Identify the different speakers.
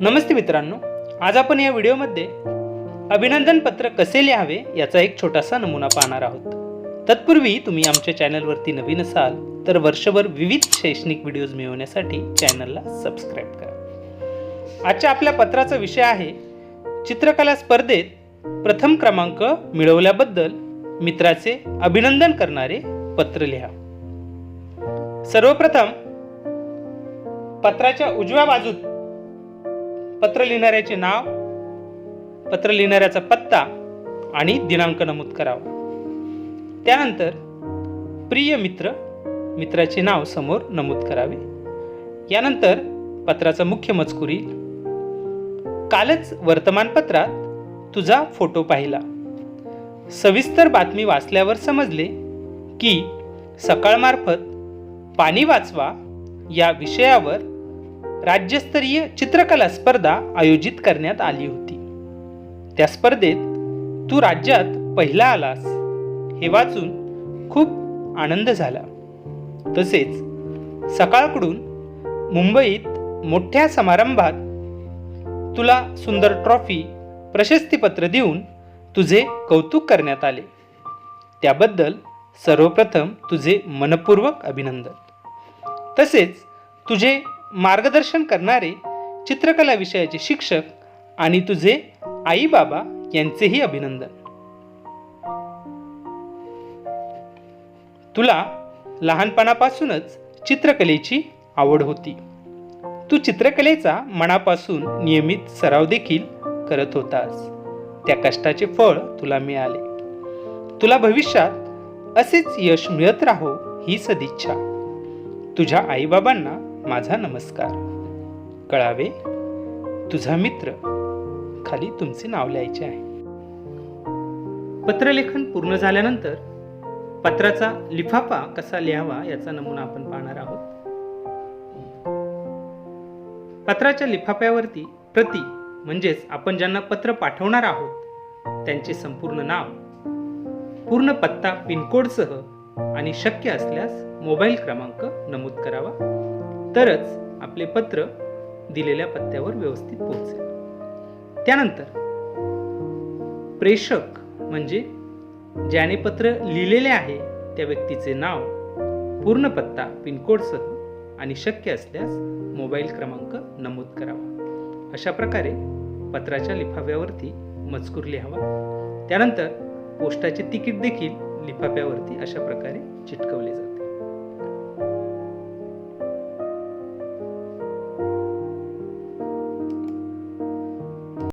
Speaker 1: नमस्ते मित्रांनो आज आपण या व्हिडिओमध्ये अभिनंदन पत्र कसे लिहावे याचा एक छोटासा नमुना पाहणार आहोत. तत्पूर्वी तुम्ही आमच्या चॅनलवरती नवीन असाल तर वर्षभर विविध शैक्षणिक व्हिडिओज मिळवण्यासाठी चॅनलला सबस्क्राईब करा. आजच्या आपल्या पत्राचा विषय आहे चित्रकला स्पर्धेत प्रथम क्रमांक मिळवल्याबद्दल मित्राचे अभिनंदन करणारे पत्र लिहा. सर्वप्रथम पत्राच्या उजव्या बाजूत पत्र लिहिणाऱ्याचे नाव पत्र लिहिणाऱ्याचा पत्ता आणि दिनांक नमूद करावा. त्यानंतर प्रिय मित्र मित्राचे नाव समोर नमूद करावे. यानंतर पत्राचा मुख्य मजकूर येईल कालच वर्तमानपत्रात तुझा फोटो पाहिला. सविस्तर बातमी वाचल्यावर समजले की सकाळमार्फत पाणी वाचवा या विषयावर राज्यस्तरीय चित्रकला स्पर्धा आयोजित करण्यात आली होती. त्या स्पर्धेत तू राज्यात पहिला आलास हे वाचून खूप आनंद झाला. तसेच सकाळकडून मुंबईत मोठ्या समारंभात तुला सुंदर ट्रॉफी प्रशस्तीपत्र देऊन तुझे कौतुक करण्यात आले. त्याबद्दल सर्वप्रथम तुझे मनपूर्वक अभिनंदन. तसेच तुझे मार्गदर्शन करणारे चित्रकला विषयाचे शिक्षक आणि तुझे आई बाबा यांचेही अभिनंदन. तुला लहानपणापासूनच चित्रकलेची आवड होती. तू चित्रकलेचा मनापासून नियमित सराव देखील करत होतास. त्या कष्टाचे फळ तुला मिळाले. तुला भविष्यात असेच यश मिळत राहो ही सदिच्छा. तुझ्या आईबाबांना माझा नमस्कार. कळावे? तुझा मित्र. खाली तुमचे नाव लिहायचे आहे. पत्रलेखन पूर्ण झाल्यानंतर पत्राचा लिफाफा कसा लिहावा याचा नमुना आपण पाहणार आहोत. पत्राच्या लिफाफ्यावरती प्रति म्हणजेच आपण ज्यांना पत्र पाठवणार आहोत त्यांचे संपूर्ण नाव पूर्ण पत्ता पिनकोडसह आणि शक्य असल्यास मोबाईल क्रमांक नमूद करावा. तरच आपले पत्र दिलेल्या पत्त्यावर व्यवस्थित पोहोचेल. त्यानंतर प्रेषक म्हणजे ज्याने पत्र लिहिलेले आहे त्या व्यक्तीचे नाव पूर्ण पत्ता पिनकोडसह आणि शक्य असल्यास मोबाईल क्रमांक नमूद करावा. अशा प्रकारे पत्राच्या लिफाफ्यावरती मजकूर लिहावा. त्यानंतर पोस्टाचे तिकीट देखील लिफाफ्यावरती अशा प्रकारे चिटकवले जाते